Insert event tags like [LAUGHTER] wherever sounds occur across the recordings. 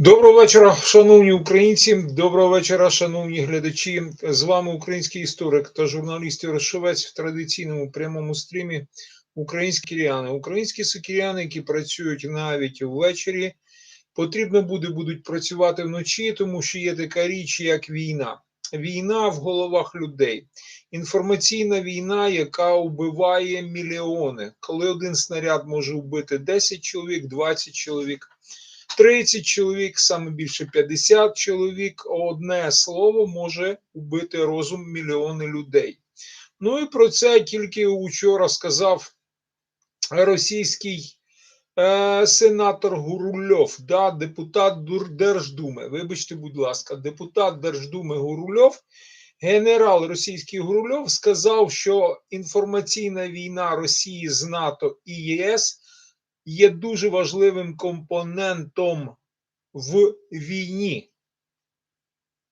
Доброго вечора, шановні українці. Доброго вечора, шановні глядачі. З вами український історик та журналіст Ярошовець в традиційному прямому стрімі Українські ріани. Українські сокіряни, які працюють навіть ввечері, потрібно буде будуть працювати вночі, тому що є така річ, як війна. Війна в головах людей, інформаційна війна, яка вбиває мільйони. Коли один снаряд може вбити 10 чоловік, 20 чоловік. 30 чоловік, саме більше 50 чоловік, одне слово може убити розум мільйони людей. Ну і про це тільки учора сказав російський е, сенатор Гурульов, да, депутат Держдуми. Вибачте, будь ласка, депутат Держдуми Гурульов, генерал російський Гурульов сказав, що інформаційна війна Росії з НАТО і ЄС є дуже важливим компонентом в війні.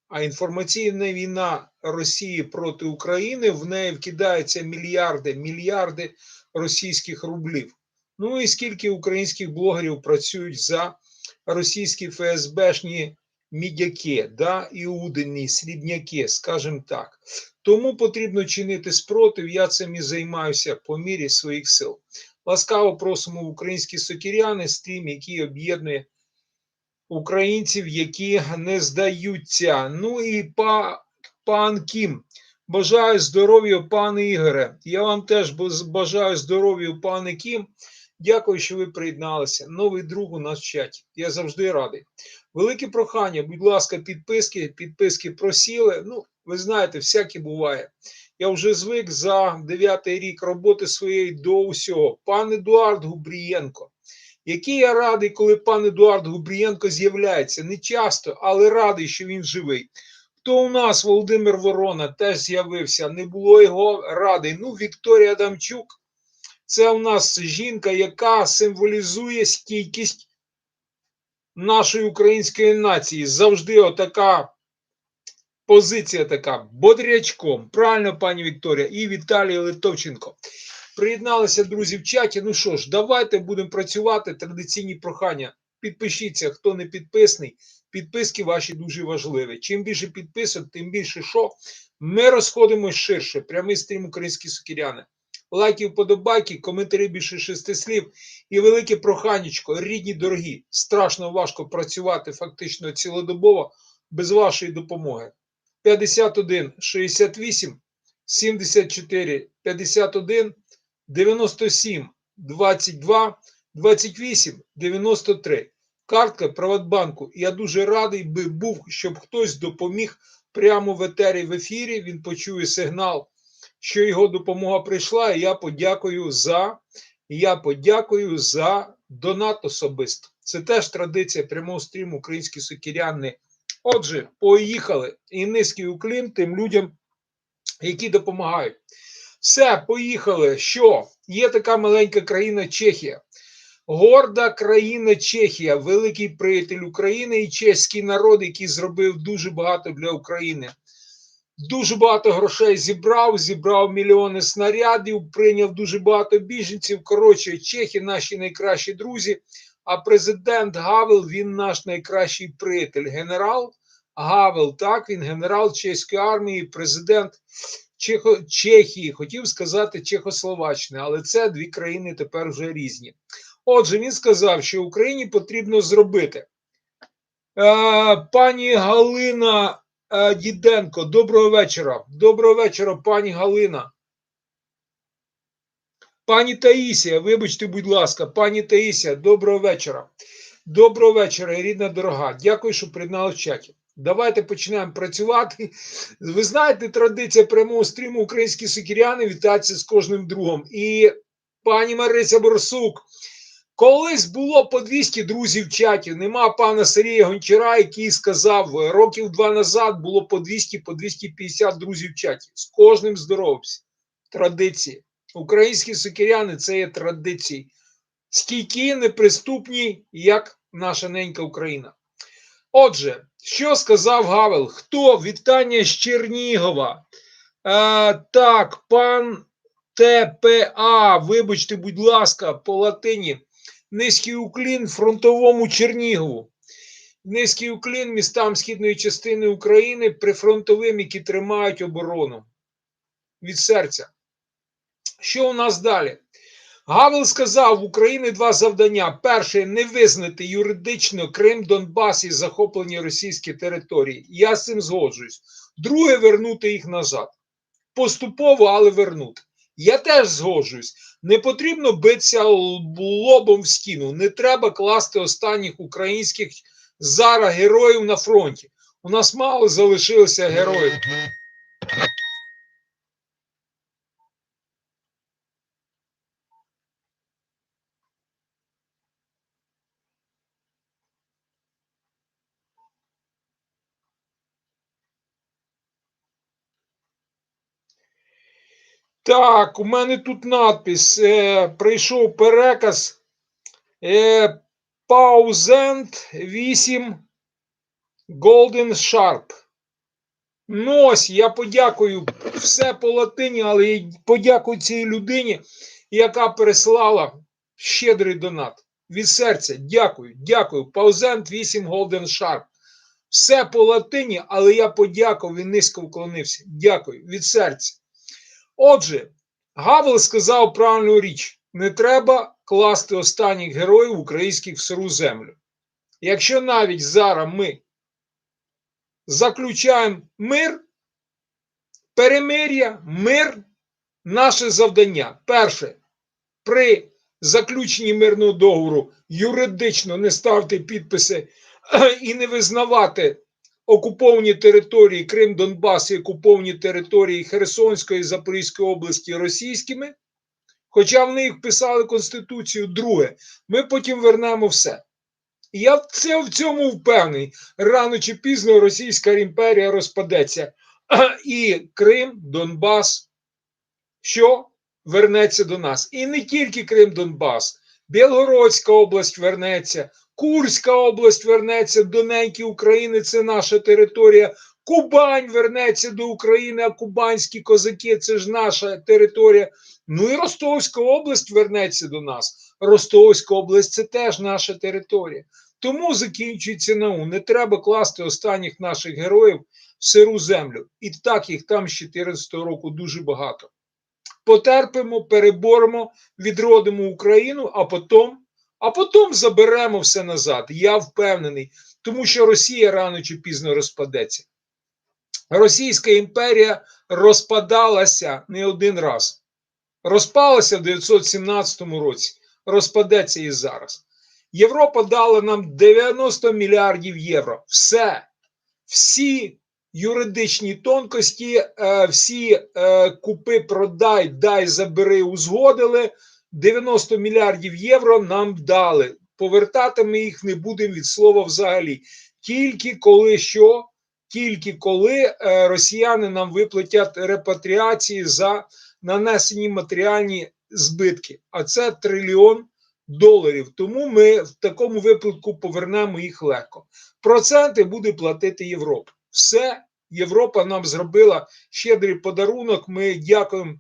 А інформаційна війна Росії проти України в неї вкидаються мільярди, мільярди російських рублів. Ну і скільки українських блогерів працюють за російські ФСБшні мідяки, да, іудині, срібняки, скажімо так. Тому потрібно чинити спротив. Я цим і займаюся по мірі своїх сил. Ласкаво просимо українські сокіряни, стрім, який об'єднує українців, які не здаються. Ну і па, пан Кім. Бажаю здоров'я, пане Ігоре. Я вам теж бажаю здоров'я, пане Кім. Дякую, що ви приєдналися. Новий друг у нас в чаті. Я завжди радий. Велике прохання, будь ласка, підписки, підписки просіли. Ну, ви знаєте, всяке буває. Я вже звик за дев'ятий рік роботи своєї до усього. Пан Едуард Губрієнко, який я радий, коли пан Едуард Губрієнко з'являється. Не часто, але радий, що він живий. Хто у нас, Володимир Ворона, теж з'явився, не було його радий. Ну, Вікторія Дамчук, це у нас жінка, яка символізує стійкість нашої української нації. Завжди отака позиція така бодрячком. Правильно, пані Вікторія, і Віталій Литовченко. Приєдналися, друзі, в чаті. Ну що ж, давайте будемо працювати. Традиційні прохання. Підпишіться, хто не підписаний. Підписки ваші дуже важливі. Чим більше підписок, тим більше що. Ми розходимось ширше. Прямий стрім українські сукіряни. Лайки, вподобайки, коментарі більше шести слів і велике проханечко, рідні дорогі. Страшно важко працювати фактично цілодобово без вашої допомоги. 51 68 74 51 97 22 28 93. Картка Приватбанку. Я дуже радий би був, щоб хтось допоміг прямо в етері в ефірі. Він почує сигнал, що його допомога прийшла. І я подякую за я подякую за донат особисто. Це теж традиція прямого стріму українські сокіряни. Отже, поїхали. І низький уклін тим людям, які допомагають. Все, поїхали. Що? Є така маленька країна Чехія. Горда країна Чехія, великий приятель України і чеський народ, який зробив дуже багато для України. Дуже багато грошей зібрав, зібрав мільйони снарядів, прийняв дуже багато біженців. Коротше, чехи наші найкращі друзі. А президент Гавел він наш найкращий приятель. Генерал Гавел, так, він генерал чеської армії, президент Чехо, Чехії, хотів сказати Чехословаччини, але це дві країни тепер вже різні. Отже, він сказав, що Україні потрібно зробити. Е, пані Галина е, Діденко, доброго вечора. Доброго вечора, пані Галина. Пані Таїсія, вибачте, будь ласка, пані Таїсія, доброго вечора. Доброго вечора, рідна дорога. Дякую, що приєднали в чаті. Давайте почнемо працювати. Ви знаєте, традиція прямого стріму українські сокіряни вітаються з кожним другом. І пані Марися Борсук. Колись було по 200 друзів в чаті. Нема пана Сергія Гончара, який сказав, років два назад було по 200, по 250 друзів в чаті. З кожним здоровався. Традиції. Українські сокиряни це є традиції. Стійкі, неприступні, як наша ненька Україна. Отже, що сказав Гавел? Хто? Вітання з Чернігова. А, так, пан ТПА, вибачте, будь ласка, по латині. Низький уклін фронтовому Чернігову. Низький уклін містам східної частини України прифронтовим, які тримають оборону від серця. Що у нас далі? Гавел сказав в Україні два завдання: перше не визнати юридично Крим, Донбас і захоплені російські території. Я з цим згоджуюсь. Друге вернути їх назад. Поступово, але вернути. Я теж згоджуюсь. Не потрібно битися лобом в стіну. Не треба класти останніх українських зараз героїв на фронті. У нас мало залишилося героїв. Так, у мене тут надпис. Е, прийшов переказ. Е, Паузент 8 Golden Sharp. Ну ось, я подякую все по латині, але я подякую цій людині, яка переслала щедрий донат. Від серця. Дякую, дякую. Паузент 8 Golden Sharp. Все по латині, але я подякував і низько вклонився. Дякую від серця. Отже, Гавел сказав правильну річ: не треба класти останніх героїв українських в сиру землю. Якщо навіть зараз ми заключаємо мир, перемир'я, мир, наше завдання. Перше, при заключенні мирного договору юридично не ставити підписи [CLEARS THROAT] і не визнавати окуповані території Крим, Донбас і окуповані території Херсонської і Запорізької області російськими. Хоча вони їх писали Конституцію, друге, ми потім вернемо все. Я це в цьому впевнений. Рано чи пізно Російська імперія розпадеться. [CLEARS THROAT] І Крим, Донбас, що вернеться до нас. І не тільки Крим, Донбас, Білгородська область вернеться, Курська область вернеться до неньки України, це наша територія. Кубань вернеться до України, а кубанські козаки це ж наша територія. Ну і Ростовська область вернеться до нас. Ростовська область це теж наша територія. Тому закінчується нау. Не треба класти останніх наших героїв в сиру землю. І так їх там з 14 року дуже багато. Потерпимо, переборемо, відродимо Україну, а потім а потім заберемо все назад. Я впевнений, тому що Росія рано чи пізно розпадеться. Російська імперія розпадалася не один раз. Розпалася в 917 році, розпадеться і зараз. Європа дала нам 90 мільярдів євро. Все, всі юридичні тонкості, е, всі е, купи, продай, дай, забери, узгодили. 90 мільярдів євро нам дали. Повертати ми їх не будемо від слова взагалі. Тільки коли що, тільки коли е, росіяни нам виплатять репатріації за нанесені матеріальні збитки, а це трильйон доларів. Тому ми в такому випадку повернемо їх легко. Проценти буде платити Європа. Все, Європа нам зробила щедрий подарунок. Ми дякуємо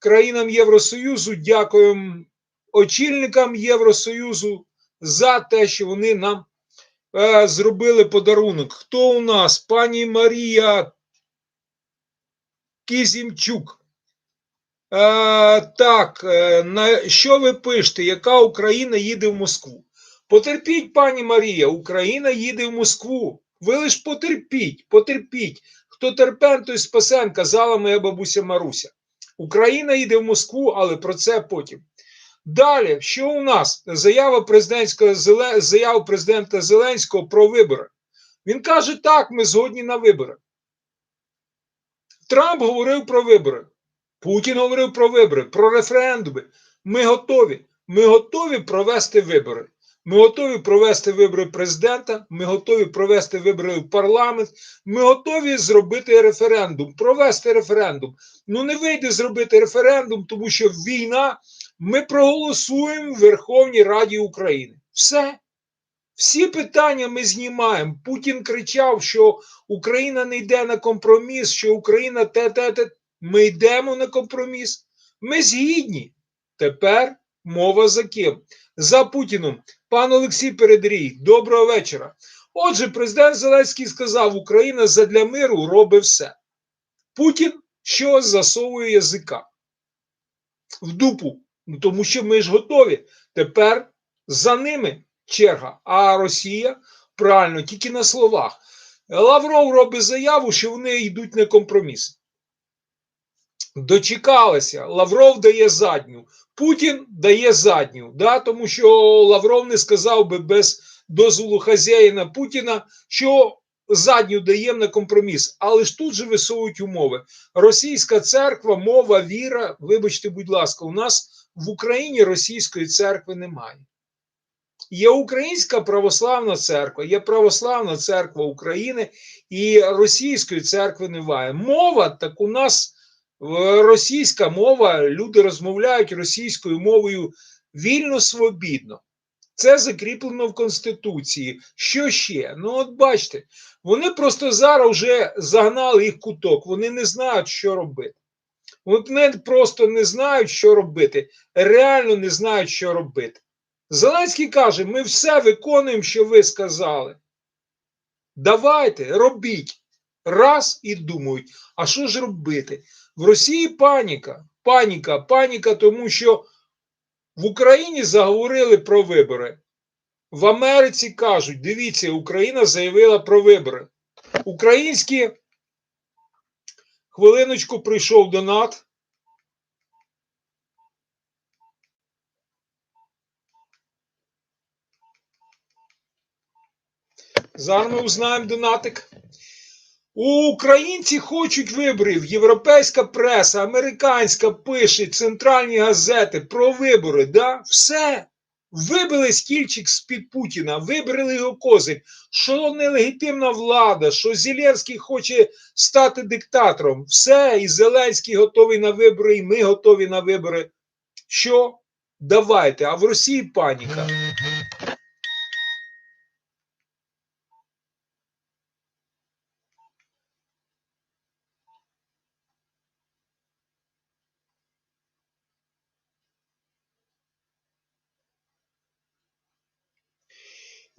країнам Євросоюзу, дякуємо очільникам Євросоюзу за те, що вони нам е, зробили подарунок. Хто у нас? Пані Марія Кізімчук. Е, так, е, на що ви пишете? Яка Україна їде в Москву? Потерпіть, пані Марія, Україна їде в Москву. Ви лиш потерпіть, потерпіть. Хто терпен, той спасен, казала моя бабуся Маруся. Україна йде в Москву, але про це потім. Далі, що у нас? Заява президентського заява президента Зеленського про вибори. Він каже: так, ми згодні на вибори. Трамп говорив про вибори. Путін говорив про вибори, про референдуми. Ми готові. Ми готові провести вибори. Ми готові провести вибори президента, ми готові провести вибори в парламент, ми готові зробити референдум, провести референдум. Ну не вийде зробити референдум, тому що війна ми проголосуємо в Верховній Раді України. Все. Всі питання ми знімаємо. Путін кричав, що Україна не йде на компроміс, що Україна те, те, те. Ми йдемо на компроміс. Ми згідні. Тепер мова за ким? За Путіном. Пан Олексій Передрій, доброго вечора. Отже, президент Зеленський сказав, Україна задля миру робить все. Путін що засовує язика в дупу. Ну, тому що ми ж готові. Тепер за ними черга. А Росія правильно, тільки на словах. Лавров робить заяву, що вони йдуть на компроміс. Дочекалися. Лавров дає задню. Путін дає задню. Да? Тому що Лавров не сказав би без дозволу хазяїна Путіна, що задню даємо на компроміс. Але ж тут же висовують умови. Російська церква, мова, віра. Вибачте, будь ласка, у нас в Україні російської церкви немає. Є Українська православна церква, є Православна церква України і російської церкви немає. Мова так у нас російська мова, люди розмовляють російською мовою вільно свобідно. Це закріплено в Конституції. Що ще? Ну, от бачите, вони просто зараз вже загнали їх куток, вони не знають, що робити. Вони просто не знають, що робити. Реально не знають, що робити. Зеленський каже: ми все виконуємо, що ви сказали. Давайте, робіть. Раз і думають, а що ж робити? В Росії паніка, паніка, паніка, тому що в Україні заговорили про вибори. В Америці кажуть: дивіться, Україна заявила про вибори. Українські хвилиночку прийшов донат. Зараз ми узнаємо донатик. Українці хочуть виборів. Європейська преса, американська пише, центральні газети про вибори. Да? Все. Вибили стільчик з-під Путіна, вибрали його козир, що нелегітимна влада, що Зеленський хоче стати диктатором. Все, і Зеленський готовий на вибори, і ми готові на вибори. Що? Давайте. А в Росії паніка.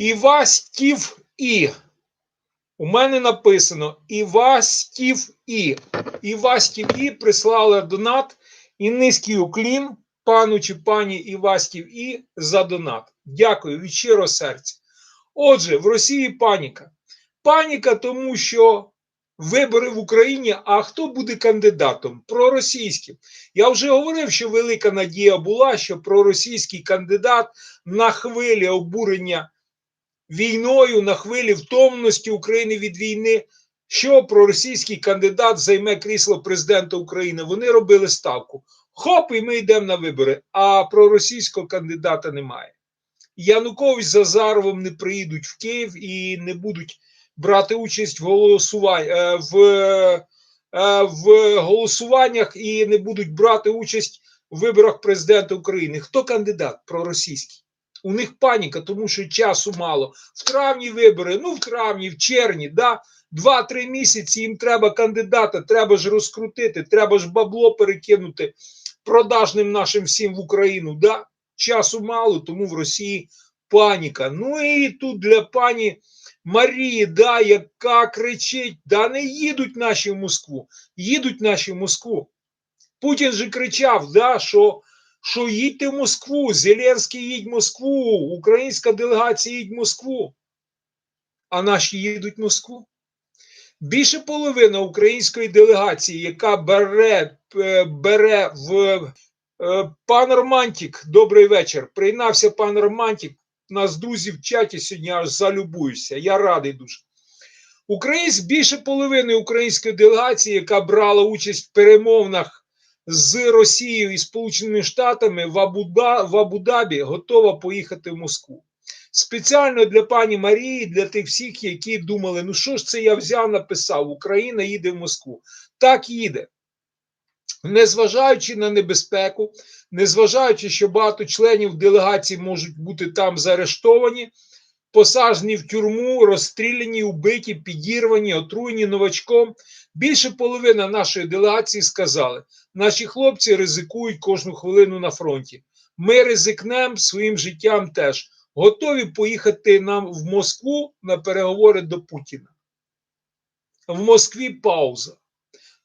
Івастів І. У мене написано Івастів І. Івастів І прислали донат і низький уклін пану чи пані Івастів І за донат. Дякую від щиро серця. Отже, в Росії паніка. Паніка, тому що вибори в Україні, а хто буде кандидатом? Проросійським. Я вже говорив, що велика надія була, що проросійський кандидат на хвилі обурення війною на хвилі втомності України від війни, що проросійський кандидат займе крісло президента України. Вони робили ставку. Хоп, і ми йдемо на вибори. А проросійського кандидата немає. Янукович з Азаровим не приїдуть в Київ і не будуть брати участь в голосуванні в, в голосуваннях і не будуть брати участь в виборах президента України. Хто кандидат проросійський? У них паніка, тому що часу мало. В травні вибори, ну в травні, в червні, да, два-три місяці їм треба кандидата, треба ж розкрутити, треба ж бабло перекинути продажним нашим всім в Україну. да, Часу мало, тому в Росії паніка. Ну і тут для пані Марії, да, яка кричить: да не їдуть наші в Москву, їдуть наші в Москву. Путін же кричав, да, що що їдьте в Москву, Зеленський їдь в Москву, українська делегація їдь в Москву. А наші їдуть в Москву. Більше половина української делегації, яка бере е, бере в е, пан Романтік, добрий вечір. Прийнався пан Романтік. Нас друзі в чаті сьогодні аж залюбуюся. Я радий дуже. Українсь більше половини української делегації, яка брала участь в перемовнах з Росією і Сполученими Штатами в Абу-Дабі готова поїхати в Москву. Спеціально для пані Марії, для тих всіх, які думали, ну що ж це я взяв, написав, Україна їде в Москву. Так їде. Незважаючи на небезпеку, незважаючи, що багато членів делегації можуть бути там заарештовані, посаджені в тюрму, розстріляні, убиті, підірвані, отруєні новачком. Більше половина нашої делегації сказали, наші хлопці ризикують кожну хвилину на фронті. Ми ризикнемо своїм життям теж. готові поїхати нам в Москву на переговори до Путіна. В Москві пауза.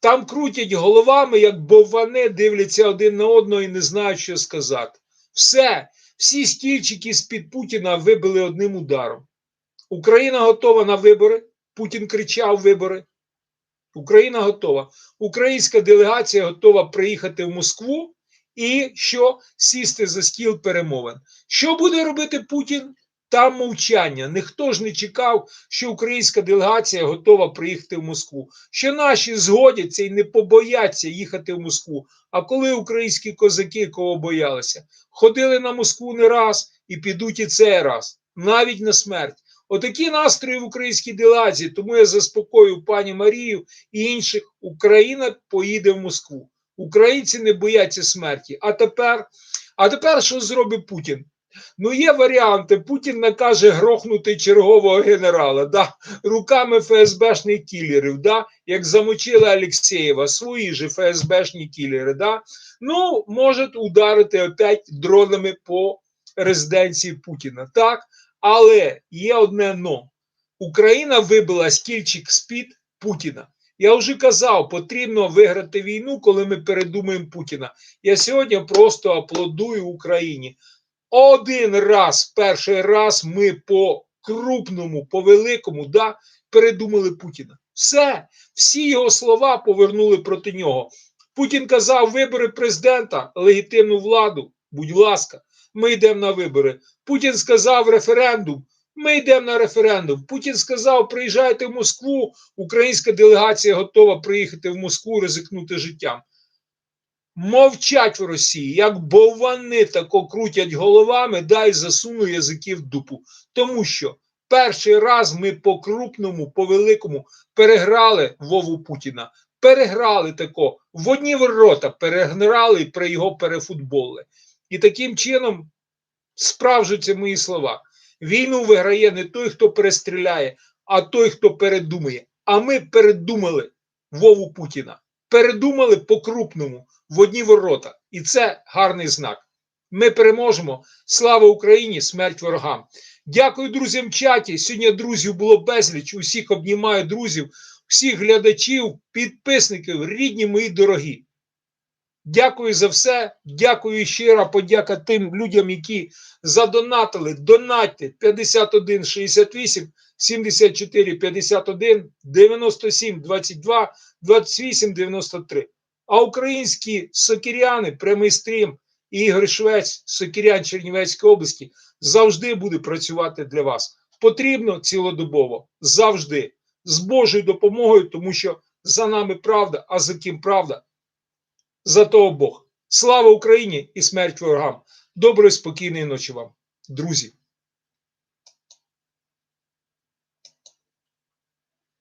Там крутять головами, як боввани, дивляться один на одного і не знають, що сказати. Все, всі стільчики з-під Путіна вибили одним ударом. Україна готова на вибори. Путін кричав вибори. Україна готова. Українська делегація готова приїхати в Москву і що сісти за стіл перемовин. Що буде робити Путін? Там мовчання. Ніхто ж не чекав, що українська делегація готова приїхати в Москву. Що наші згодяться і не побояться їхати в Москву. А коли українські козаки, кого боялися, ходили на Москву не раз і підуть і цей раз, навіть на смерть. Отакі настрої в українській делегації. Тому я заспокою пані Марію і інших. Україна поїде в Москву. Українці не бояться смерті. А тепер, а тепер що зробить Путін? Ну, є варіанти. Путін накаже грохнути чергового генерала, да, руками ФСБшних кілерів, да, як замочили Алексєєва, свої же ФСБшні кілери. Да. Ну, може ударити опять дронами по резиденції Путіна. Так, але є одне но. Україна вибила стільчик з-під Путіна. Я вже казав, потрібно виграти війну, коли ми передумаємо Путіна. Я сьогодні просто аплодую Україні. Один раз, перший раз ми по крупному, по великому, да, передумали Путіна. Все, всі його слова повернули проти нього. Путін казав: вибори президента, легітимну владу. Будь ласка, ми йдемо на вибори. Путін сказав референдум. Ми йдемо на референдум. Путін сказав: приїжджайте в Москву. Українська делегація готова приїхати в Москву, ризикнути життям. Мовчать в Росії, як боввани тако крутять головами, дай засуну язики в дупу. Тому що перший раз ми по крупному, по великому переграли Вову Путіна. Переграли тако в одні ворота, переграли і при його перефутболи. І таким чином справжуються мої слова. Війну виграє не той, хто перестріляє, а той, хто передумає. А ми передумали Вову Путіна. Передумали по-крупному в одні ворота. І це гарний знак. Ми переможемо. Слава Україні! Смерть ворогам! Дякую друзям в чаті. Сьогодні друзів було безліч. Усіх обнімаю друзів, всіх глядачів, підписників, рідні мої дорогі. Дякую за все. Дякую щира подяка тим людям, які задонатили. Донатьте 51 68 74 51 97 22 28 93. А українські сокиряни, прямий стрім і Ігор Швець, сокирян Чернівецької області, завжди буде працювати для вас. Потрібно цілодобово, завжди, з Божою допомогою, тому що за нами правда, а за ким правда? За того Бог. Слава Україні і смерть ворогам. Доброї, спокійної ночі вам, друзі.